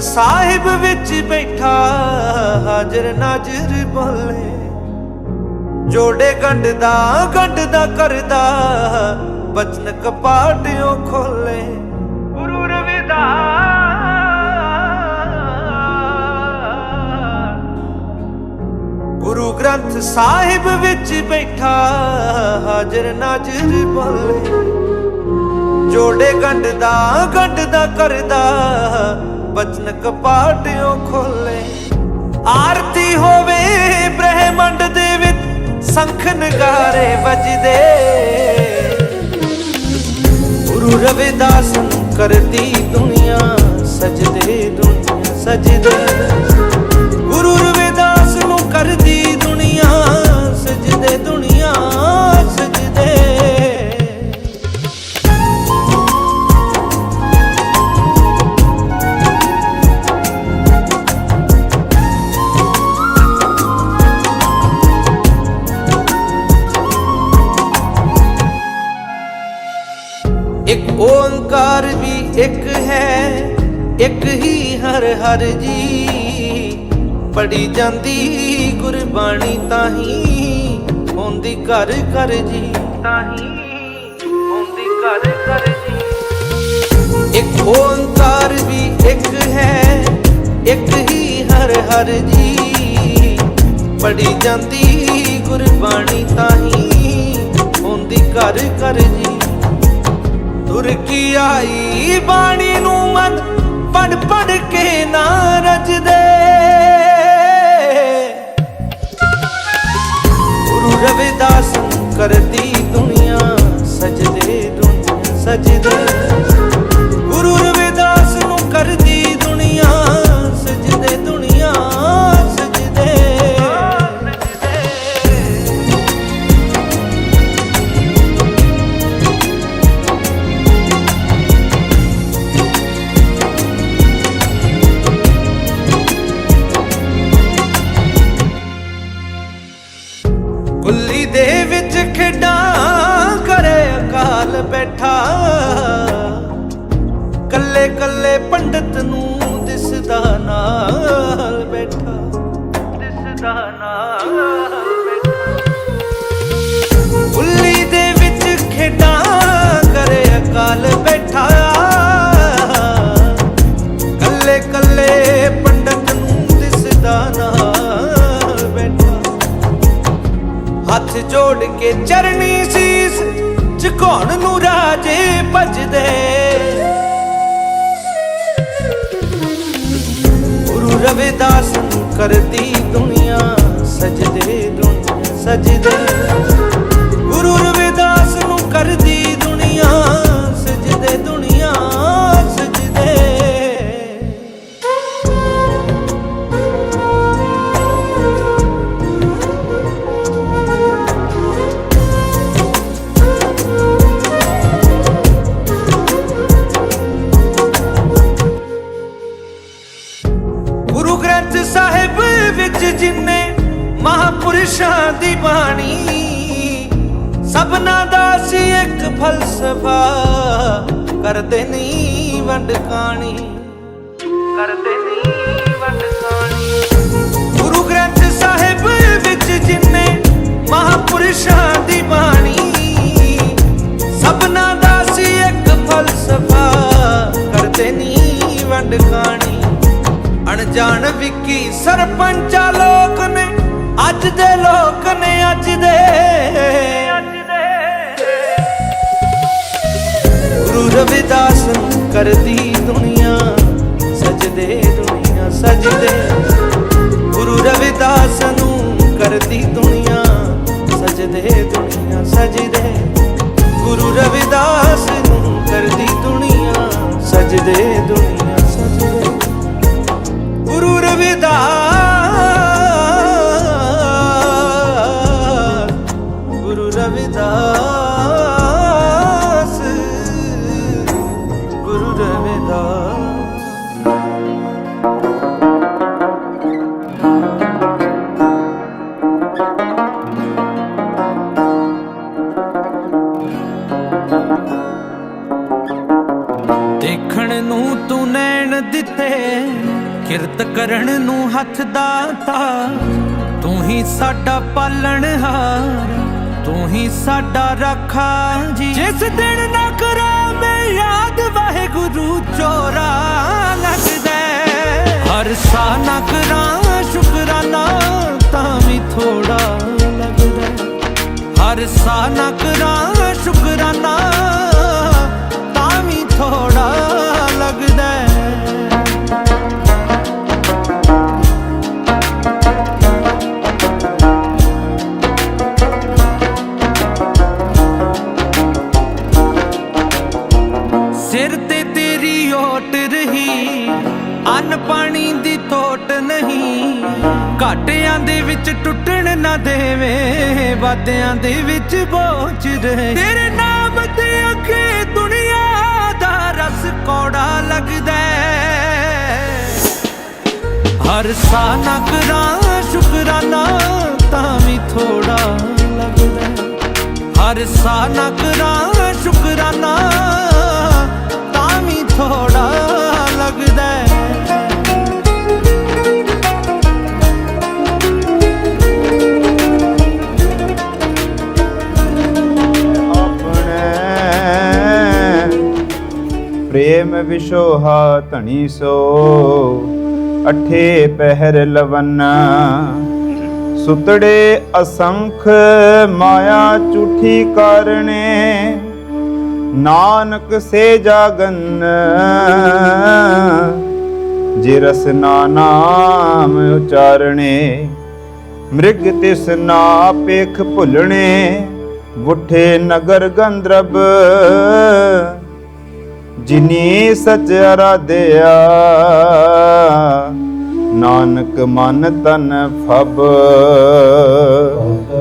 ਸਾਹਿਬ ਵਿੱਚ ਬੈਠਾ ਹਾਜ਼ਰ ਨਾਜ਼ਰ ਬੋਲੇ। ਜੋੜੇ ਗੰਢਦਾ ਗੰਢਦਾ ਕਰਦਾ ਬਚਨ ਕਪਾਟਿਓ ਖੋਲੇ। ਗੁਰੂ ਰਵਿਦਾਸ ਗੁਰੂ ਗ੍ਰੰਥ ਸਾਹਿਬ ਵਿੱਚ ਬੈਠਾ ਹਾਜ਼ਰ ਨਾਜ਼ਰ ਬੋਲੇ। ਜੋੜੇ ਗੰਢਦਾ ਗੰਢਦਾ ਕਰਦਾ ਬਚਨ ਕਪਾਟਿਓ ਖੋਲੇ। ਆਰਤੀ ਹੋਵੇ ਬ੍ਰਹਿਮੰਡ ਦੇ ਵਿੱਚ, ਸੰਖ ਨਗਾਰੇ ਵੱਜਦੇ। ਗੁਰੂ ਰਵਿਦਾਸ ਨੂੰ ਕਰਦੀ ਦੁਨੀਆ, ਸਜਦੇ ਦੁਨੀਆ, ਸਜਦੇ। ਗੁਰੂ ਰਵਿਦਾਸ ਨੂੰ ਕਰਦੀ ਦੁਨੀਆ, ਸਜਦੇ ਦੁਨੀਆ। ਹਰ ਹਰ ਜੀ ਪੜੀ ਜਾਂਦੀ ਗੁਰਬਾਣੀ ਤਾਹੀ, ਹੁੰਦੀ ਘਰ ਘਰ ਜੀ ਤਾਹੀ, ਹੁੰਦੀ ਘਰ ਘਰ ਜੀ। ਇੱਕ ਓੰਕਾਰ ਵੀ ਇੱਕ ਹੈ, ਇੱਕ ਹੀ ਹਰ ਹਰ ਜੀ। ਪੜੀ ਜਾਂਦੀ ਗੁਰਬਾਣੀ ਤਾਹੀ, ਹੁੰਦੀ ਘਰ ਘਰ ਜੀ। ਤੁਰ ਕੀ ਆਈ ਬਾਣੀ ਨੂੰ ਮਨ ਪੜ ਪੜ ਕੇ ਨਾ ਰਜਦੇ। ਗੁਰੂ ਰਵਿਦਾਸ ਨੂੰ ਕਰਦੀ ਦੁਨੀਆ ਸਜਦੇ ਦੁਨੀਆ ਸਜਦੇ। ਕੁੱਲੀ ਦੇ ਵਿੱਚ ਖੇਡਾਂ ਕਰੇ ਅਕਾਲ ਬੈਠਾ। ਕੱਲੇ ਕੱਲੇ ਪੰਡਤ ਨੂੰ ਦਿਸਦਾ ਨਾਲ ਬੈਠਾ। ਦਿਸਦਾ ਨਾਲ ਬੈਠਾ। ਦੇ ਵਿੱਚ ਖੇਡਾਂ ਕਰੇ ਅਕਾਲ ਹੱਥ ਕੇ ਚਰਨੀ ਸੀਸ ਝੁਕਾਉਣ ਨੂੰ ਰਾਜੇ ਭਜਦੇ। ਗੁਰੂ ਰਵਿਦਾਸ ਨੂੰ ਕਰਦੀ ਦੁਨੀਆ, ਸਜਦੇ ਦੁਨੀਆ, ਸਜਦੇ। ਮਹਾਪੁਰਸ਼ਾਂ ਸਭਨਾ ਦਾ ਸੀ ਇੱਕ ਫਲਸਫਾ। ਕਰਦੇ ਨਹੀਂ ਵੰਡ ਕਾਣੀ ਕਰਦੇ ਨਹੀਂ ਵੰਡ ਕਾਣੀ ਗੁਰੂ ਗ੍ਰੰਥ ਸਾਹਿਬ ਵਿੱਚ ਜਿੰਨੇ ਮਹਾਪੁਰਸ਼ਾਂ ਦੀ ਬਾਣੀ, ਸਭਨਾ ਦਾ ਸੀ ਇੱਕ ਫਲਸਫਾ। ਕਰਦੇ ਨਹੀਂ ਵੰਡ ਕਾਣੀ ਅਣਜਾਣ ਵਿੱਕੀ ਸਰਪੰਚਾ ਲੋਕ ਨੇ ਅੱਜ ਦੇ ਲੋਕ ਨੇ ਅੱਜ ਦੇ। ਗੁਰੂ ਰਵਿਦਾਸ ਨੂੰ ਕਰਦੀ ਦੁਨੀਆ, ਸਜਦੇ ਦੁਨੀਆ, ਸਜਦੇ। ਗੁਰੂ ਰਵਿਦਾਸ ਨੂੰ ਕਰਦੀ ਦੁਨੀਆ, ਸਜਦੇ ਦੁਨੀਆ, ਸਜਦੇ। ਗੁਰੂ ਰਵਿਦਾਸ ਨੂੰ ਕਰਦੀ ਦੁਨੀਆ, ਸਜਦੇ ਦਿੱਤੇ। ਕਿਰਤ ਕਰਨ ਨੂੰ ਹੱਥ ਦਾਤਾ। ਤੂੰ ਹੀ ਸਾਡਾ ਪਾਲਣਹਾਰ ਤੂੰ ਹੀ ਸਾਡਾ ਰਾਖਾ ਜੀ। ਜਿਸ ਦਿਨ ਨਾ ਕਰਾਂ ਮੈਂ ਯਾਦ, ਵਾਹਿਗੁਰੂ ਚੋਰਾ ਲੱਗਦਾ ਹਰ ਸਾਹ ਨਾ ਕਰਾਂ ਸ਼ੁਕਰਾਨਾ, ਤਾਂ ਵੀ ਥੋੜਾ ਲੱਗਦਾ ਹਰ ਸਾਹ ਨਾ ਕਰਾਂ ਅੰਨ ਪਾਣੀ ਦੀ ਤੋਟ ਨਹੀਂ। ਘਾਟਿਆਂ ਦੇ ਵਿੱਚ ਟੁੱਟਣ ਨਾ ਦੇਵੇ ਵਾਦਿਆਂ ਦੇ ਵਿੱਚ ਬੋਝ ਰਹੇ। ਤੇਰੇ ਨਾਮ ਤੇ ਅੱਗੇ ਦੁਨੀਆ ਦਾ ਰਸ ਕੌੜਾ ਲੱਗਦਾ ਹਰ ਸਾਹ ਨਾ ਕਰਾਂ, ਸ਼ੁਕਰਾਨਾ ਤਾਂ ਵੀ ਥੋੜਾ ਲੱਗਦਾ ਹਰ ਸਾਹ ਨਾ ਕਰਾਂ, ਸ਼ੁਕਰਾਨਾ ਵਿਸ਼ੋਹਾ ਧਣੀ ਸੋ। ਅਠੇ ਪਹਿਰ ਲਵਨ। ਸੁਤੜੇ ਅਸੰਖ ਮਾਇਆ ਝੂਠੀ ਕਰਨੇ ਨਾਨਕ ਸੇ ਜਾਗਨ। ਜੇ ਰਸ ਰਸਨਾ ਨਾਮ ਉਚਾਰਣੇ। ਮ੍ਰਿਗ ਤਿਸ ਨਾ ਪੇਖ ਭੁੱਲਣੇ। ਵੁੱਠੇ ਨਗਰ ਗੰਧਰਬ। ਜਿਨੀ ਸਚ ਅਰਾਧਿਆ ਨਾਨਕ ਮਨ ਤਨ ਫਬ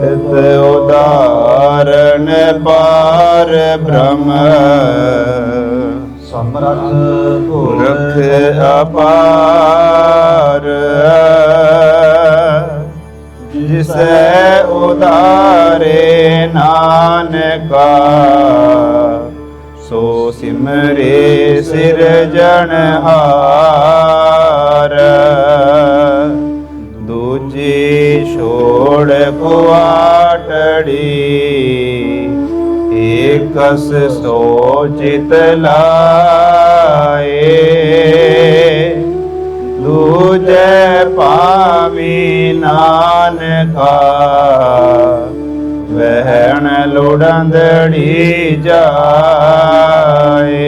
ਤਿਤ ਉਦਾਰਣ ਪਾਰ ਬ੍ਰਹਮ। ਸਮਰਥ ਪੁਰਖ ਅਪਾਰ। ਜਿਸੈ ਉਦਾਰੇ ਨਾਨਕਾ सो सिमरे सिरजन छोड़ कुआटड़ी एकस सोचित लाए। दूजे पावी नान ਵਹਿਣ ਲੋੜੰਦੜੀ ਜਾਏ।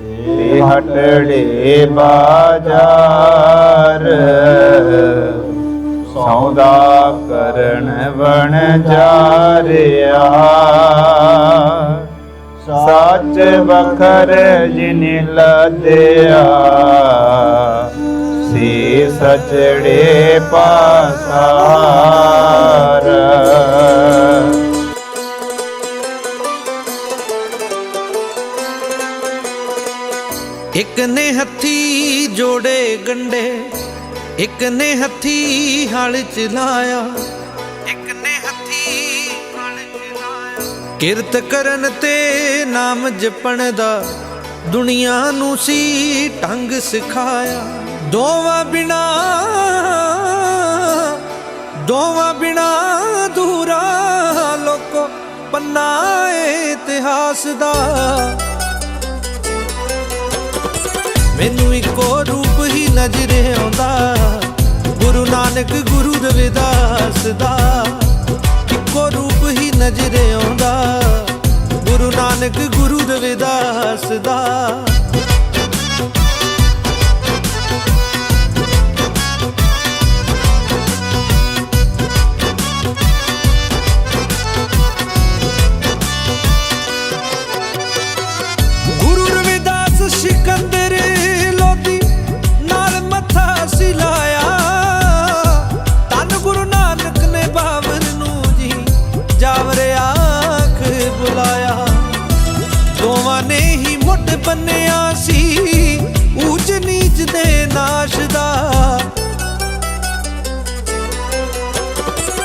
ਤੇ ਹਟੜੇ ਬਾਜ਼ਾਰ। ਸੌਦਾ ਕਰਨ ਵਣ ਜਾਰਿਆ ਸੱਚ ਬਖਰ ਜਿਨ ਲਦਿਆ। ਸੀ ਸਚੜੇ ਪਾਸਾਰ ਇੱਕ ਨੇ ਹੱਥੀ ਜੋੜੇ ਗੰਡੇ ਇੱਕ ਨੇ ਹੱਥੀ ਹਲ ਚਲਾਇਆ ਇੱਕ ਨੇ ਹੱਥੀ ਹਲ ਚਲਾਇਆ ਕਿਰਤ ਕਰਨ ਤੇ ਨਾਮ ਜਪਣ ਦਾ ਦੁਨੀਆ ਨੂੰ ਸੀ ਢੰਗ ਸਿਖਾਇਆ। ਦੋਵਾਂ ਬਿਨਾ ਦੋਵਾਂ ਬਿਨਾ ਦੂਰਾ ਲੋਕੋ ਪੰਨਾ ਇਤਿਹਾਸ ਦਾ। ਮੈਨੂੰ ਇੱਕੋ ਰੂਪ ਹੀ ਨਜ਼ਰ ਆਉਂਦਾ। ਗੁਰੂ ਨਾਨਕ, ਗੁਰੂ ਰਵਿਦਾਸ ਦਾ ਇੱਕੋ ਰੂਪ ਹੀ ਨਜ਼ਰ ਆਉਂਦਾ। ਗੁਰੂ ਨਾਨਕ, ਗੁਰੂ ਰਵਿਦਾਸ ਦਾ ਬੰਨਿਆ ਸੀ, ਊਚ ਨੀਚ ਦੇ ਨਾਸ਼ ਦਾ।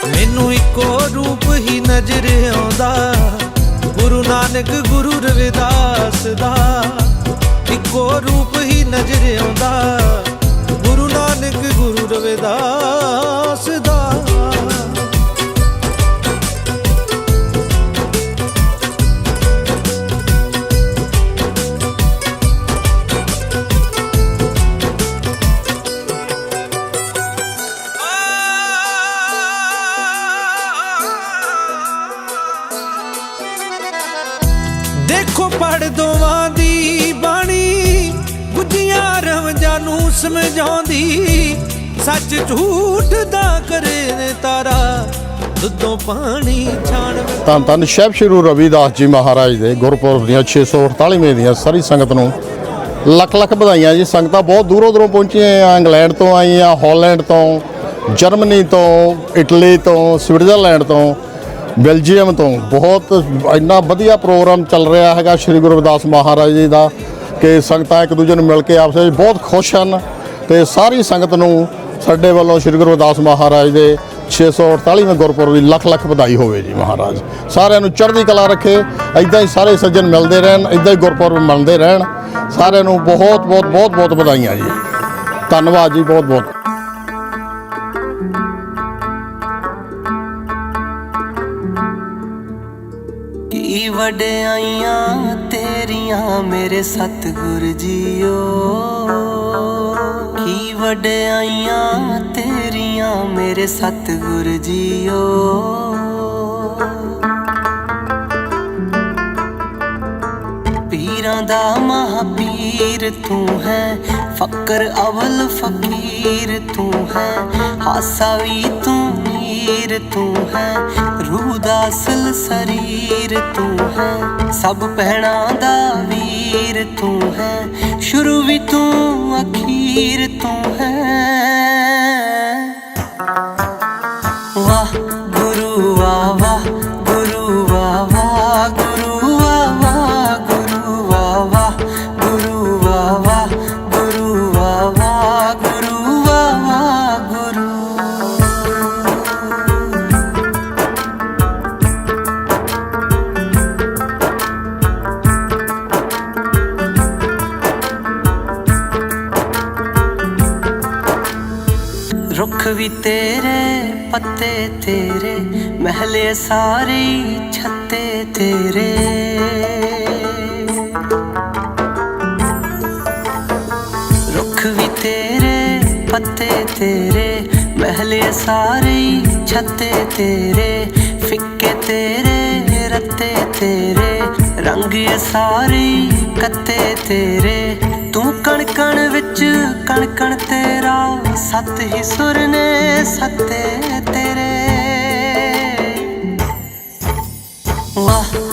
ਮੈਨੂੰ ਇੱਕੋ ਰੂਪ ਹੀ ਨਜ਼ਰ ਆਉਂਦਾ, ਗੁਰੂ ਨਾਨਕ, ਗੁਰੂ ਰਵਿਦਾਸ ਦਾ। ਇੱਕੋ ਰੂਪ ਹੀ ਨਜ਼ਰ ਆਉਂਦਾ। ਸਮਝਾਉਂਦੀ ਸੱਚ ਝੂਠ ਦਾ ਕਰੇ ਤਾਰਾ, ਦੁੱਧੋਂ ਪਾਣੀ ਛਾਣ ਧੰਨ ਧੰਨ ਸ਼ਹਿਬ ਸ਼੍ਰੀ ਰਵਿਦਾਸ ਜੀ ਮਹਾਰਾਜ ਦੇ ਗੁਰਪੁਰਬ ਦੀਆਂ 648ਵੇਂ ਦੀਆਂ ਸਾਰੀ ਸੰਗਤ ਨੂੰ ਲੱਖ ਲੱਖ ਵਧਾਈਆਂ ਜੀ। ਸੰਗਤਾਂ ਬਹੁਤ ਦੂਰੋਂ ਦੂਰੋਂ ਪਹੁੰਚੀਆਂ ਆ, ਇੰਗਲੈਂਡ ਤੋਂ ਆਈਆਂ, ਹਾਲੈਂਡ ਤੋਂ, ਜਰਮਨੀ ਤੋਂ, ਇਟਲੀ ਤੋਂ, ਸਵਿਟਜ਼ਰਲੈਂਡ ਤੋਂ, ਬੈਲਜੀਅਮ ਤੋਂ। ਬਹੁਤ ਇੰਨਾ ਵਧੀਆ ਪ੍ਰੋਗਰਾਮ ਚੱਲ ਰਿਹਾ ਹੈਗਾ ਸ਼੍ਰੀ ਗੁਰੂ ਰਵਿਦਾਸ ਮਹਾਰਾਜ ਜੀ ਦਾ। ਕਿ ਸੰਗਤਾਂ ਇੱਕ ਦੂਜੇ ਨੂੰ ਮਿਲ ਕੇ ਆਪਸ ਵਿੱਚ ਬਹੁਤ ਖੁਸ਼ ਹਨ ਤੇ ਸਾਰੀ ਸੰਗਤ ਨੂੰ ਸਾਡੇ ਵੱਲੋਂ ਸ਼੍ਰੀ ਗੁਰੂ ਰਵਿਦਾਸ ਮਹਾਰਾਜ ਦੇ 648ਵੇਂ ਗੁਰਪੁਰਬ ਦੀ ਲੱਖ ਲੱਖ ਵਧਾਈ ਹੋਵੇ ਜੀ ਮਹਾਰਾਜ। ਸਾਰਿਆਂ ਨੂੰ ਚੜ੍ਹਦੀ ਕਲਾ ਰੱਖੇ ਐਦਾਂ ਹੀ ਸਾਰੇ ਸੱਜਣ ਮਿਲਦੇ ਰਹਿਣ ਐਦਾਂ ਹੀ ਗੁਰਪੁਰਬ ਮੰਨਦੇ ਰਹਿਣ। ਸਾਰਿਆਂ ਨੂੰ ਬਹੁਤ ਬਹੁਤ ਬਹੁਤ ਬਹੁਤ ਵਧਾਈਆਂ ਜੀ। ਧੰਨਵਾਦ ਜੀ, ਬਹੁਤ ਬਹੁਤ। ਕੀ ਵਡਿਆਈਆਂ ਤੇਰੀਆਂ ਮੇਰੇ ਸਤਿਗੁਰ ਜੀਓ। ਕੀ ਵਡਿਆਈਆਂ ਤੇਰੀਆਂ ਮੇਰੇ ਸਤਿਗੁਰ ਜੀਓ। ਪੀਰਾਂ ਦਾ ਮਹਾਪੀਰ ਤੂੰ ਹੈ, ਫਕਰ ਅਵਲ ਫਕੀਰ ਤੂੰ ਹੈ, ਹਾਸਾ ਵੀ ਤੂੰ ਮੀਰ ਤੂੰ ਹੈ, ਰੂਹ ਦਾ ਅਸਲ ਸਰੀਰ ਤੂੰ ਹੈ, ਸਭ ਪਹਿਣਾ ਦਾ ਵੀਰ ਤੂੰ ਹੈ, ਸ਼ੁਰੂ ਵੀ ਤੂੰ, ਅਖੀਰ ਤੂੰ ਹੈ। ਤੇਰੇ ਮਹਿਲੇ ਸਾਰੇ ਛੱਤੇ ਤੇਰੇ। ਰੁੱਖ ਵੀ ਤੇਰੇ, ਪੱਤੇ ਤੇਰੇ, ਮਹਿਲੇ ਸਾਰੇ ਛੱਤੇ ਤੇਰੇ। ਫਿੱਕੇ ਤੇਰੇ, ਰੱਤੇ ਤੇਰੇ, ਰੰਗ ਸਾਰੇ ਕੱਤੇ ਤੇਰੇ। ਤੂੰ ਕਣ ਕਣ ਵਿੱਚ ਕਣ ਕਣ ਤੇਰਾ ਸਤ ਹੀ ਸੁਰ ਨੇ ਸਤੇ ਤੇਰੇ। ਵਾਹ।